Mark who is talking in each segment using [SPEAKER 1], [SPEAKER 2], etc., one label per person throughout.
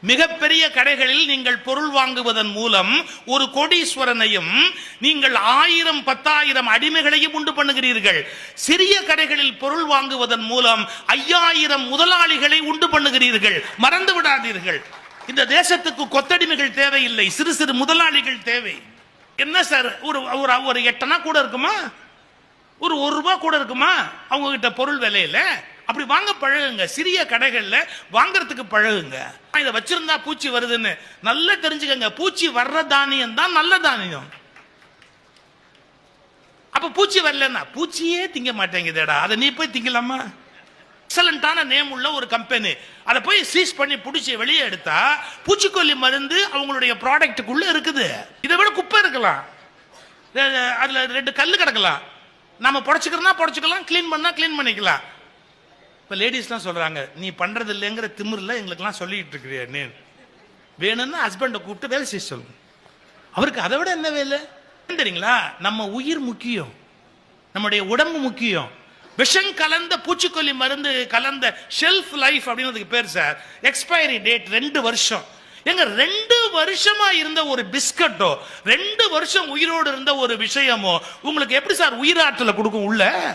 [SPEAKER 1] மிகப்பெரிய கடைகளில் நீங்கள் பொருள் வாங்குவதன் மூலம் ஒரு கோடீஸ்வரனையும் நீங்கள் ஆயிரம் பத்தாயிரம் அடிமைகளையும் உண்டு பண்ணுகிறீர்கள். சிறிய கடைகளில் பொருள் வாங்குவதன் மூலம் ஐயாயிரம் முதலாளிகளை உண்டு பண்ணுகிறீர்கள். மறந்து விடாதீர்கள். இந்த தேசத்துக்கு கொத்தடிமைகள் தேவையில்லை. சிறு சிறு முதலாளிகள் தேவை. என்ன சார்? ஒரு ஒரு ஒரு எட்டனா கூட இருக்குமா? ஒரு ஒரு ரூபா கூட இருக்குமா? அவங்க கிட்ட பொருள் விலையில? அப்படி வாங்க பழகுங்க. சிறிய கடைகள்ல வாங்குறதுக்கு பழகுங்க. இதை வச்சிருந்தா பூச்சி வருதுன்னு நல்லா தெரிஞ்சுக்கங்க. பூச்சி வர்ற தானியம் தான் நல்ல தானியம். அப்ப பூச்சி வரலன்னா பூச்சியே திங்க மாட்டேங்குதேடா. அதை நீ போய் திங்கலாமா? எக்ஸலண்டான நேம் உள்ள ஒரு கம்பெனி அதை போய் சீஸ் பண்ணி பிடிச்சி வெளியே எடுத்தா பூச்சிக்கொல்லி மருந்து அவங்களுடைய ப்ராடக்ட்டுக்குள்ள இருக்குது. இதை விட குப்பை இருக்கலாம். அதில் அதுல ரெண்டு கல் கிடக்கலாம். நம்ம புடச்சிக்கிறோம்னா புடச்சிக்கலாம் க்ளீன் பண்ணா க்ளீன் பண்ணிக்கலாம். இப்போ லேடிஸ்லாம் சொல்கிறாங்க நீ பண்ணுறது இல்லைங்கிற திமிரில் எங்களுக்கெல்லாம் சொல்லிட்டு இருக்கிறியா நீ. வேணும்னா ஹஸ்பண்டை கூப்பிட்டு வேலை செய்ய சொல்லுங்க. அவருக்கு அதை விட என்ன வேலை? தெரியுங்களா? நம்ம உயிர் முக்கியம். நம்முடைய உடம்பு முக்கியம். விஷம் கலந்த பூச்சிக்கொல்லி மருந்து கலந்த ஷெல்ஃப் லைஃப் அப்படின்றதுக்கு பேர் சார் எக்ஸ்பைரி டேட் ரெண்டு வருஷம். எங்க ரெண்டு வருஷமா இருந்த ஒரு பிஸ்கட்டோ ரெண்டு வருஷம் உயிரோடு இருந்த ஒரு விஷயமோ உங்களுக்கு எப்படி சார் உயிராற்றலை கொடுக்கும் உள்ள?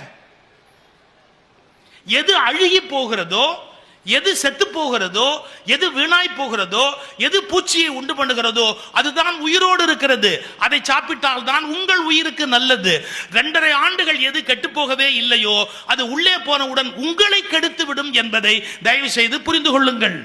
[SPEAKER 1] எது அழுகி போகிறதோ எது செத்து போகிறதோ எது வீணாய் போகிறதோ எது பூச்சியை உண்டு பண்ணுகிறதோ அதுதான் உயிரோடு இருக்கிறது. அதை சாப்பிட்டால் தான் உங்கள் உயிருக்கு நல்லது. ரெண்டரை ஆண்டுகள் எது கெட்டு போகவே இல்லையோ அது உள்ளே போனவுடன் உங்களை கெடுத்து விடும் என்பதை தயவு செய்து புரிந்து கொள்ளுங்கள்.